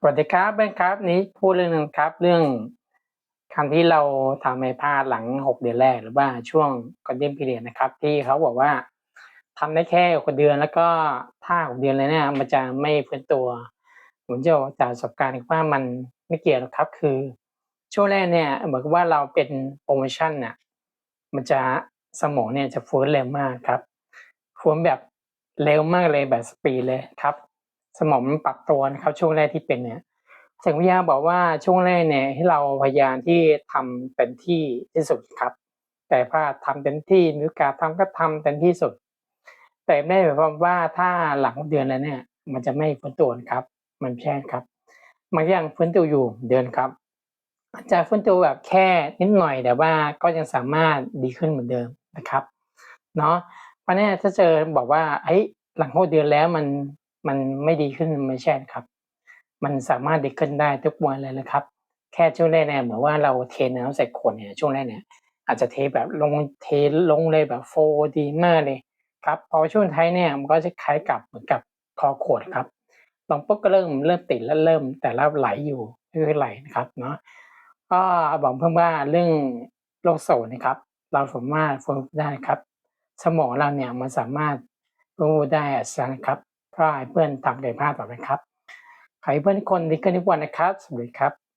สวัสดีครับเบนครับ นี้พูดเรื่องหนึงครับ เรื่องคำที่เราทำให้พลาดหลังหกเดือนแรกหรือว่าช่วงก่อนเดือนพีเรียนนะครับ ที่เขาบอกว่าทำได้แค่หกเดือนแล้วก็ถ้าหกเดือนเลยเนี่ยมันจะไม่ฟื้นตัวผมจะบอจากประสบการณ์ว่ามันไม่เกี่ยวหรอกครับ คือ ช่วงแรกเนี่ยเหมือนกับว่าเราเป็นโปรโมชั่นเนี่ยมันจะสมองเนี่ยจะฟื้นเร็วมากครับฟื้นแบบเร็วมากเลยแบบสปีดเลยครับ สมองมันปรับตัวนะครับช่วงแรกที่เป็นเนี่ยสิ่งวิทยาบอกว่าช่วงแรกเนี่ยให้เราพยายามที่ทำเต็มที่ที่สุดครับ แต่ถ้าทำเต็มที่มีโอกาสทำก็ทำเต็มที่สุด แต่ไม่ได้หมายความว่าถ้าหลังเดือนแล้วเนี่ย มันจะไม่ฟื้นตัวนะครับ มันไม่ใช่ครับ มันยังฟื้นตัวอยู่เดือนครับอาจจะฟื้นตัวแบบแค่นิดหน่อยแต่ว่าก็ยังสามารถดีขึ้นเหมือนเดิมนะครับเนาะเพราะนี่ถ้าเจอบอกว่าไอ้หลังหกเดือนแล้วมัน มันไม่ดีขึ้นไม่ใช่ครับ มันสามารถดีขึ้นได้ทุกวันเลยนะครับ แค่ช่วงแรกเนี่ยเหมือนว่าเราเทน้ำใส่ขวดเนี่ยช่วงแรกเนี่ยอาจจะเทแบบลงเทลงเลยแบบโฟดีมากเลยครับพอช่วงท้ายเนี่ยมันก็จะคล้ายกับเหมือนกับคอขวดครับลองปุ๊บก็เริ่มเริ่มติดแล้วเริ่มแต่ละไหลอยู่ไม่ไหลนะครับเนาะก็บอกเพิ่มว่าเรื่องโรคโซนนะครับ เราสามารถฟื้นได้ครับ สมองเราเนี่ยมันสามารถฟื้นได้อัศจรรย์ครับ ก็ให้เพื่อนทำกายภาพต่อไปครับขอให้เพื่อนทุกคนดีขึ้นทุกวันนะครับ สวัสดีครับ